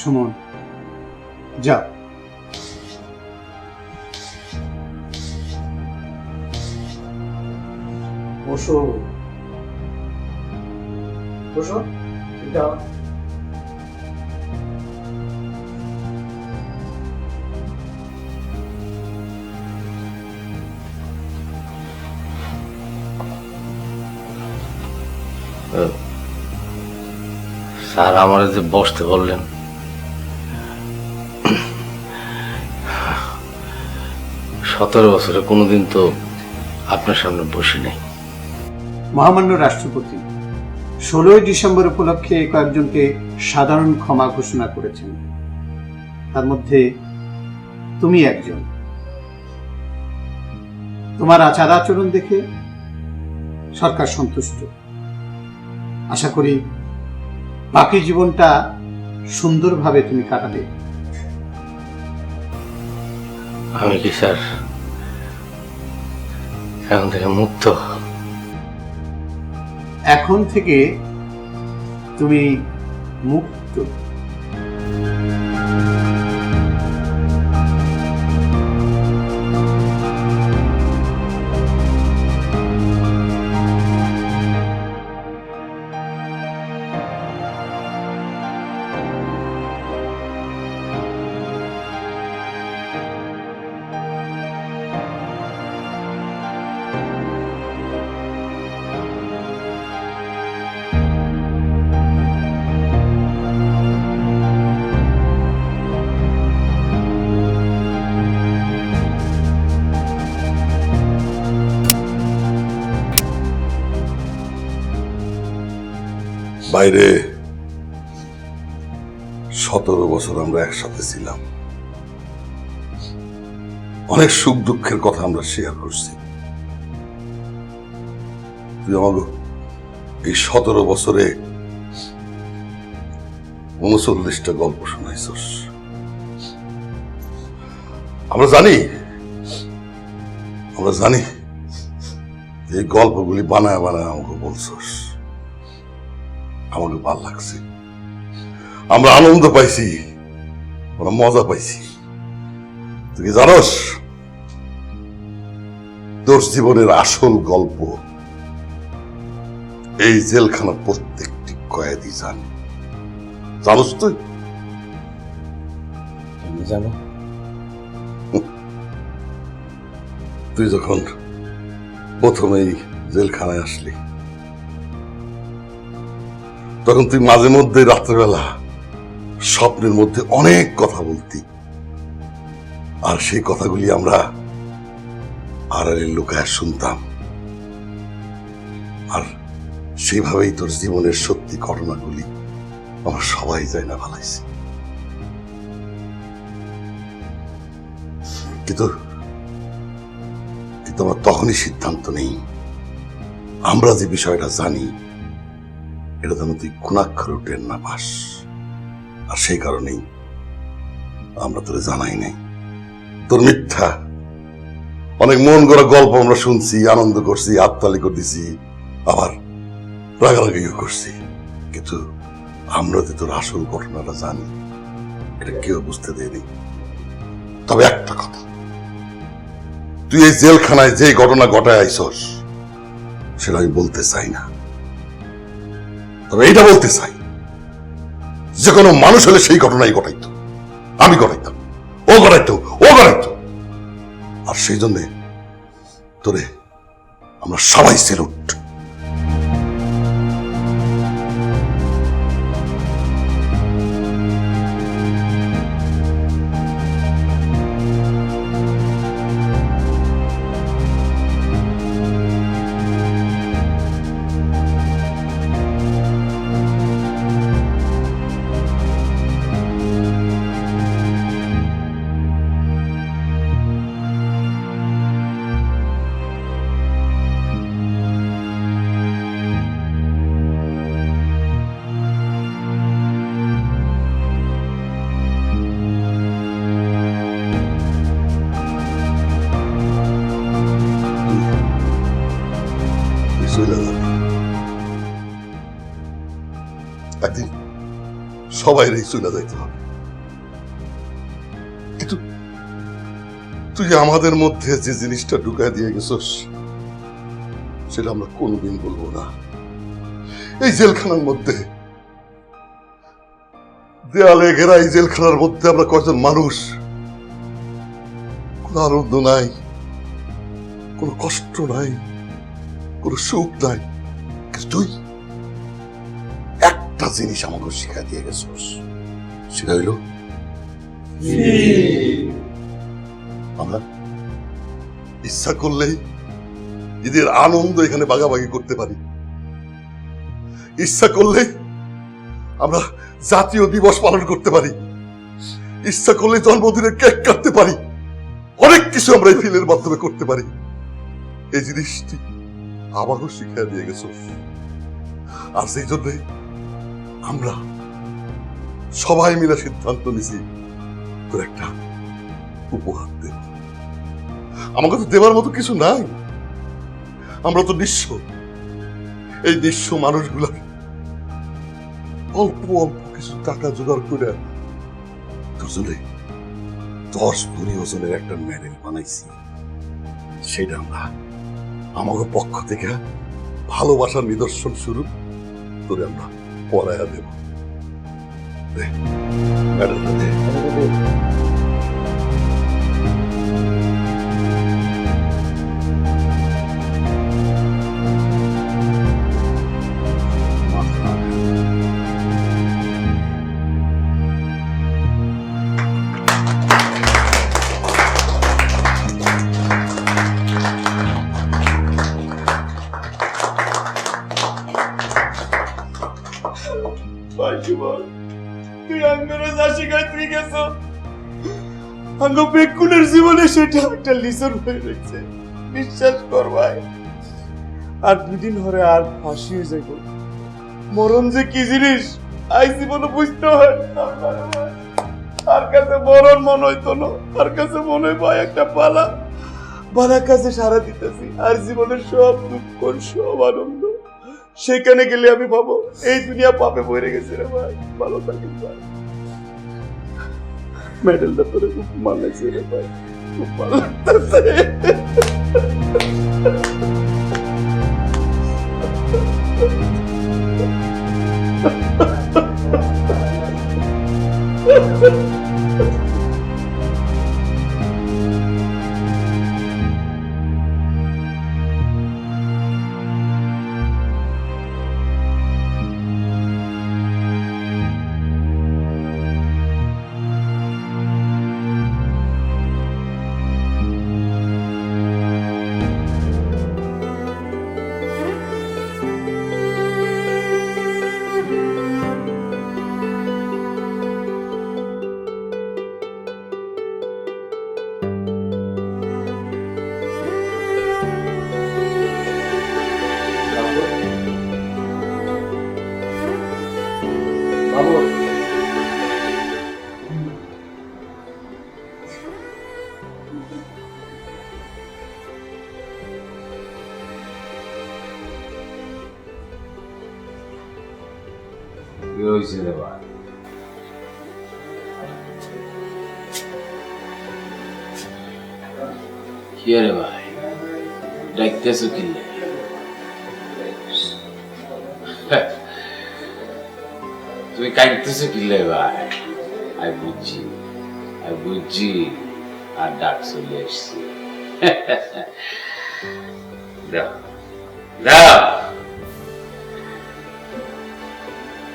সুমন যা বসো। বসো যাও। স্যার আমার যে বসতে বললেন। সতেরো বছরে কোনোদিন তো আপনার সামনে বসি নাই। মহামান্য রাষ্ট্রপতি ষোলোই ডিসেম্বর উপলক্ষে কয়েকজনকে সাধারণ ক্ষমা ঘোষণা করেছেন। তার মধ্যে তুমি একজন। তোমার আচার আচরণ দেখে সরকার সন্তুষ্ট। আশা করি বাকি জীবনটা সুন্দরভাবে তুমি কাটাবে আমি কি স্যার এখন থেকে মুক্ত। এখন থেকে তুমি মুক্ত। বাইরে সতেরো বছর আমরা একসাথে ছিলাম। অনেক সুখ দুঃখের কথা আমরা শেয়ার করছি। তুই আমাকে এই সতেরো বছরে উনচল্লিশটা গল্প শোনাইছস। আমরা জানি আমরা জানি, এই গল্পগুলি বানায় বানায় আমাকে বলছস। আমাকে ভালো লাগছে। আমরা আনন্দ পাইছি আমরা মজা পাইছি। তুই কি জানোস? তোর জীবনের আসল গল্প এই জেলখানার প্রত্যেকটি কয়েদি জানে। জানোস তুই? জানো। তুই যখন প্রথমেই জেলখানায় আসলি তখন তুই মাঝে মধ্যে রাত্রেবেলা স্বপ্নের মধ্যে অনেক কথা বলতি। আর সেই কথাগুলি আমরা আড়ালে লুকায় শুনতাম। আর সেইভাবেই তোর জীবনের সত্যি ঘটনাগুলি আমরা সবাই যাই না ভালাইছি। কিন্তু কিন্তু আমার তখনই সিদ্ধান্ত নেই। আমরা যে বিষয়টা জানি এটা যেন তুই কোনাক্ষর টের না পাস। আর সেই কারণেই আমরা তোরে জানাই নাই। তোর মিথ্যা। অনেক মন করা গল্প আমরা শুনছি, আনন্দ করছি, আত্মালি করতেছি, আবার রাগারাগিও করছি। কিন্তু আমরা তো তোর আসল ঘটনাটা জানি, এটা কেউ বুঝতে দেয়নি। তবে একটা কথা, তুই এই জেলখানায় যে ঘটনা ঘটায় আইসস, সেটা আমি বলতে চাই না। তবে এইটা বলতে চাই, যে কোনো মানুষ হলে সেই ঘটনাই ঘটাইত। আমি ঘটাইতাম, ও ঘটাইতো ও ঘটাইতো। আর সেই জন্যে তোরে আমরা সবাই সেলুট সবাইরই চলে যাইতে। হবে কিন্তু তুই আমাদের মধ্যে যে জিনিসটা ঢুকায় দিয়ে গেছস, সেটা আমরা কোনোদিন বলব না। এই জেলখানার মধ্যে, দেয়ালে ঘেরা এই জেলখানার মধ্যে আমরা কয়জন মানুষ, কোনো আনন্দ নাই, কোনো কষ্ট নাই, কোনো সুখ নাই। কিন্তু তুই একটা জিনিস আমাকে শিখা দিয়ে গেছস সেটা হইল আমরা ইচ্ছা করলেই ঈদের আনন্দ এখানে বাগাবাগি করতে পারি। ইচ্ছা করলে আমরা জাতীয় দিবস পালন করতে পারি। ইচ্ছা করলে জন্মদিনের কেক কাটতে পারি। অনেক কিছু আমরা এই ফিলের মাধ্যমে করতে পারি। এই জিনিসটি আমাকেও শিখিয়ে দিয়ে গেছ। আর সেই জন্যে আমরা সবাই মিলে সিদ্ধান্ত নিছি তোর একটা উপহার দেব আমাকে তো দেবার মতো কিছু নাই। আমরা তো নিঃস্ব। এই নিঃস্ব মানুষগুলা অল্প অল্প কিছু টাকা জোগাড় করে জন্য দশ ভরি ওজনের একটা মেডেল বানাইছি। সেটা আমরা আমাকে পক্ষ থেকে ভালোবাসার নিদর্শন স্বরূপ তোরে আমরা പോരാ അദ്ദേഹം അതെ আর মরণ যে কি জিনিস, আই জীবনে বুঝতে হয় আর কাছে মরণ মন হইতো না। কাছে মনে হয় একটা পালা বালার কাছে সারা দিতেছি। আর জীবনের সব দুঃখ, সব আনন্দ। সেখানে গেলে আমি ভাবো, এই দুনিয়া পাপে বইরে গেছে রে ভাই, ভালো থাকিস ভাই। মেডেলটা তোরে খুব মানে রে ভাই, খুব ভালো লাগতেছে। ডাকতেছো কিনলে তুমি কাঁদতেছো কিনলে ভাই। আমি বুঝছি আমি বুঝছি আর ডাক চলে এসছি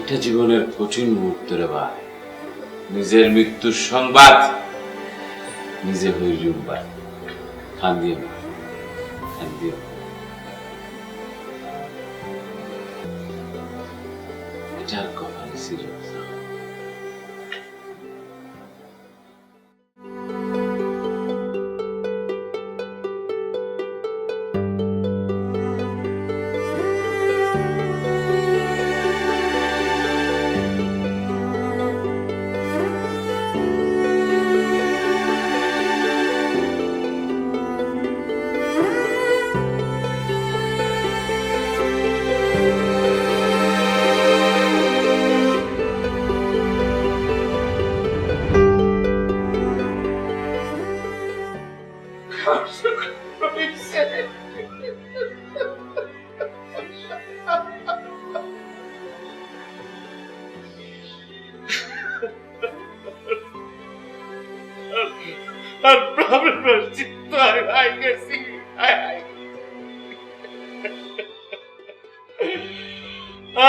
এটা জীবনের কঠিন মুহূর্ত রে ভাই। নিজের মৃত্যুর সংবাদ নিজে হইলুম ভাই। খান দিয়ে না। খান দিয়ে আর প্রাণের রসচিত্ত হাই গেছি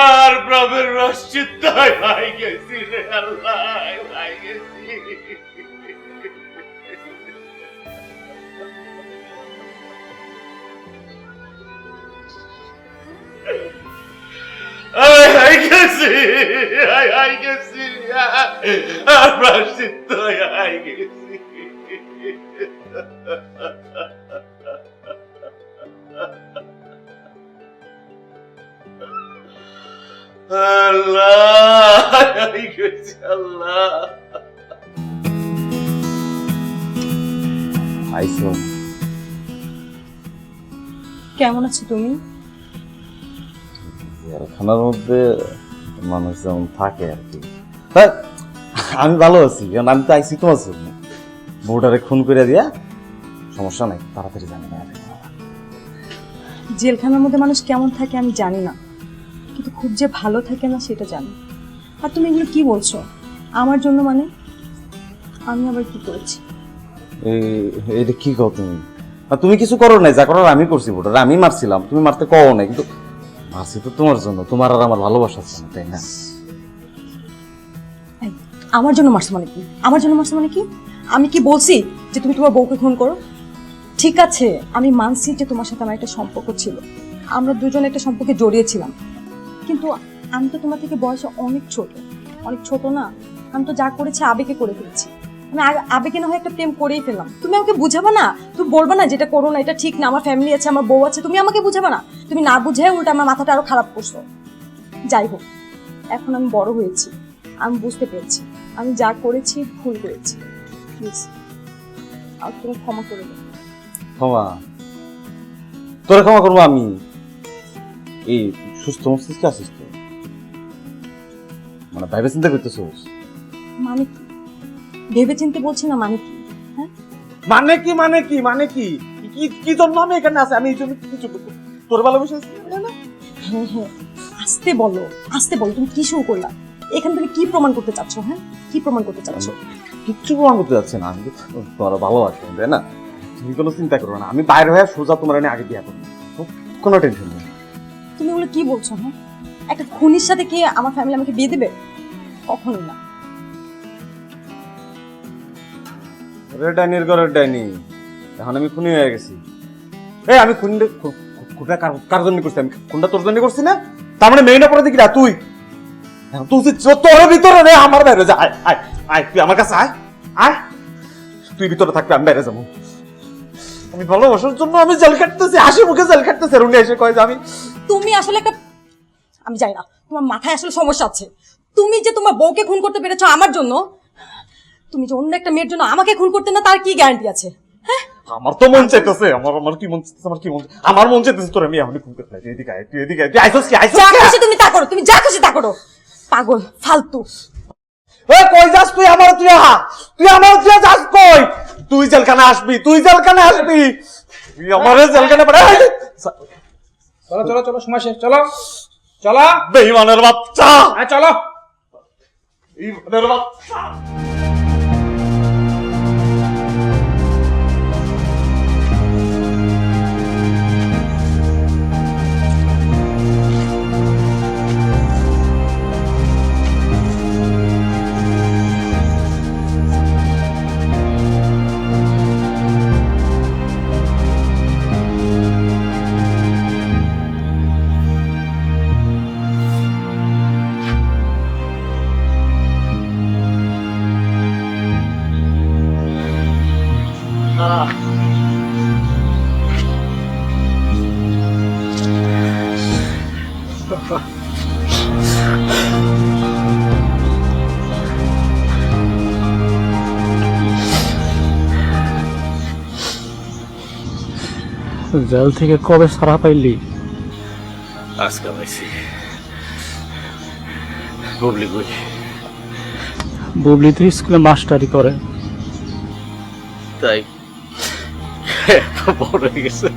আর প্রাণের রসচিত্ত হাই গেছি রে আল্লাহ হাই গেছি আয় হাই গেছি হাই হাই গেছি আর প্রাণচিত্ত হাই গেছি আল্লাহ গেছি আল্লাহ আইসো কেমন আছো তুমি? জেলখানার মধ্যে মানুষ যেমন থাকে আর কি। আমি ভালো আছি কারণ আমি তো আইসি তোমার জন্য। বউটারে খুন করে দিয়া সমস্যা নাই তাড়াতাড়ি জানি না। জেলখানার মধ্যে মানুষ কেমন থাকে আমি জানি না কিন্তু খুব যে ভালো থাকে না সেটা জানি। আর তুমি এগুলো কি বলছো? আমার জন্য মানে? আমি আবার কি করেছি? এটা কি কও তুমি? আর তুমি কিছু করো নাই যা করার আমি করছি বউটারে আমি মারছিলাম তুমি মারতে কও নাই কিন্তু মারছি তো তোমার জন্য তোমার আর আমার ভালোবাসা আছে তাই না? আমার জন্য মারছো মানে কি? আমার জন্য মারছো মানে কি? আমি কি বলছি যে তুমি তোমার বউকে খুন করো? ঠিক আছে আমি মানছি যে তোমার সাথে আমার একটা সম্পর্ক ছিল। আমরা দুজন একটা সম্পর্কে জড়িয়েছিলাম কিন্তু আমি তো তোমার থেকে বয়সে অনেক ছোট। অনেক ছোট না। আমি তো যা করেছি আবেগে করে ফেলেছি। আমি আবেগে না হয় একটা প্রেম করেই ফেললাম। তুমি আমাকে বুঝাবে না? তুমি বলবে না যেটা করো না, এটা ঠিক না, আমার ফ্যামিলি আছে, আমার বউ আছে, তুমি আমাকে বুঝাবে না? তুমি না বুঝে উল্টা আমার মাথাটা আরও খারাপ করছ। যাই হোক, এখন আমি বড় হয়েছি। আমি বুঝতে পেরেছি। আমি যা করেছি ভুল করেছি। প্লিজ, আর তুমি ক্ষমা করে দেবে ক্ষমা। তোরে ক্ষমা করব আমি। এই সুস্থ মস্তিষ্কে আছিস তো মানে ভাইবে চিন্তা করতেছোস মানে কি? ভেবে চিনতে বলছি না মানে কি? মানে কি মানে কি মানে কি? কি কি জন্য আমি এখানে আছি? আমি এই জন্য কিছু তোর ভালোবাসা আছে? না হ্যাঁ হ্যাঁ। আসতে বলো আসতে বলো তুমি কি শুরু করলা? এখান থেকে কি প্রমাণ করতে চাচ্ছ হ্যাঁ? কি প্রমাণ করতে চাচ্ছ? কিচ্ছু প্রমাণ করতে যাচ্ছে না। আমি তোমার ভালোবাসি তাই না? তুমি কোনো চিন্তা করো না। আমি বাইরে হয়ে সোজা তোমার এনে আগে দিয়া করব। কোনো টেনশন নেই। তুমি ওগুলো কি বলছো হ্যাঁ? একটা খুনির সাথে কি আমার ফ্যামিলি আমাকে বিয়ে দেবে? কখনোই না। রে ডাইনির ঘরের ডাইনি এখন আমি খুনি হয়ে গেছি। এই আমি খুনি খুনটা কার জন্য করছি? আমি খুনটা তোর জন্য করছি না? তার মানে মেইন অপরাধী কিনা তুই। তুই তোর ভিতরে নে আমার বাইরে যা। আয় আয় আয় তুই আমার কাছে আয়। আয়। তুই ভিতরে থাকবি আমি বাইরে যাব। আমি ভালোবাসার জন্য আমি জেল কাটতেছি হাসি মুখে জেল কাটতেছি। আর উনি এসে কয় যে আমি তুমি আসলে একটা আমি যাই না তোমার মাথায় আসলে সমস্যা আছে। তুমি যে তোমার বউকে খুন করতে পেরেছ আমার জন্য তুমি যে অন্য একটা মেয়ের জন্য আমাকে খুন করতে না তার কি গ্যারান্টি আছে? হ্যাঁ? আমার তো মন চাইতেছে আমার আমার কি মন চাইতেছে আমার কি মন আমার মন চাইতেছে তোর আমি এখন খুন করতে তুই এদিকে আয় তুই এদিকে আয় তুই আইসস কি আইসস যা খুশি তুমি তা করো তুমি যা খুশি তা করো। পাগল ফালতু। ওই কই যাস তুই আমার তুই আহা? তুই আমার তুই যাস কই? তুই জেলখানে আসবি তুই জেলখানে আসবি। তুই আমার জেলখানে পড়ে চলো চলো চলো সময় শেষ চলো। চলো। বেঈমানের বাচ্চা। হ্যাঁ চলো। বেঈমানের বাচ্চা। জেল থেকে কবে সারা পাইলি? আজকে পাইছি। বুবলি কই? বুবলি তো স্কুলে মাস্টারি করে। তাই। বড় হয়ে গেছে।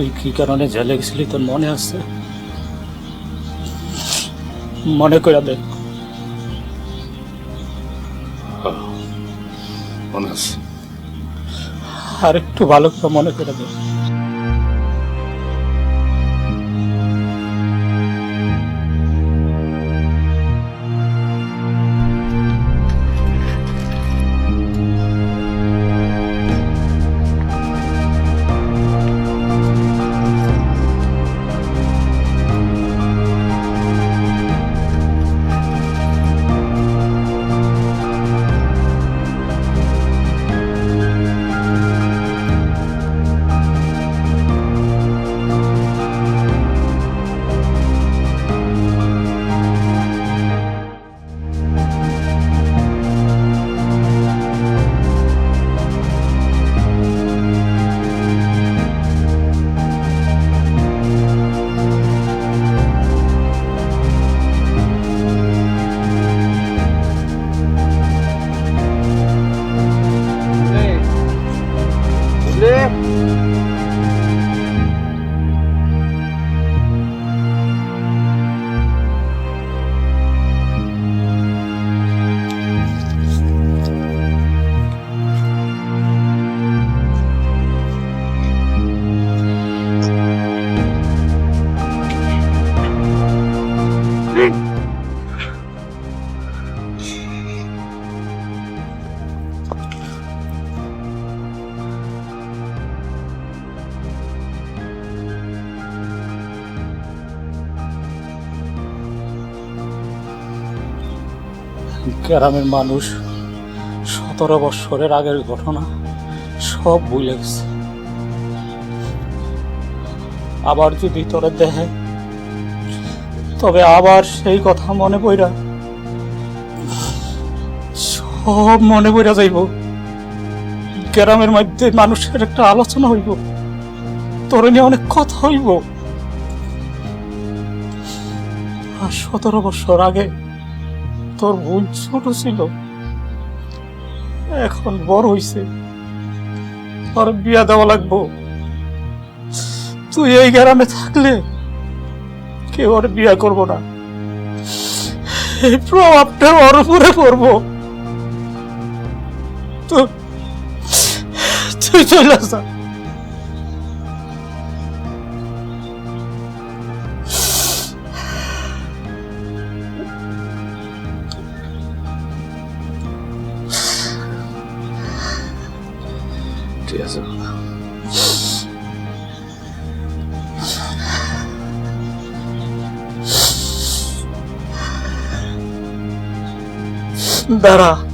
তুই কি কারণে জেলে গেছিলি তোর মনে আছে? মনে করে দেখ। মনে আছে। আর একটু ভালো করে মনে করে দেখ। গ্রামের মানুষ, সতেরো বৎসরের আগের ঘটনা, সব ভুলে গেছে। আবার যদি তোরে দেখে, তবে আবার সেই কথা মনে পড়া সব মনে পড়া যাইব। গ্রামের মধ্যে মানুষের একটা আলোচনা হইব। তোরে নিয়ে অনেক কথা হইব। আর সতেরো বছর আগে তোর বোন ছোট ছিল। এখন বড় হইছে। তোর বিয়া দেওয়া লাগবো। তুই এই গ্রামে থাকলে কেউ আর বিয়া করব না। এই প্রভাবটা ওর উপরে পড়ব। তুই চলে যা। Dara.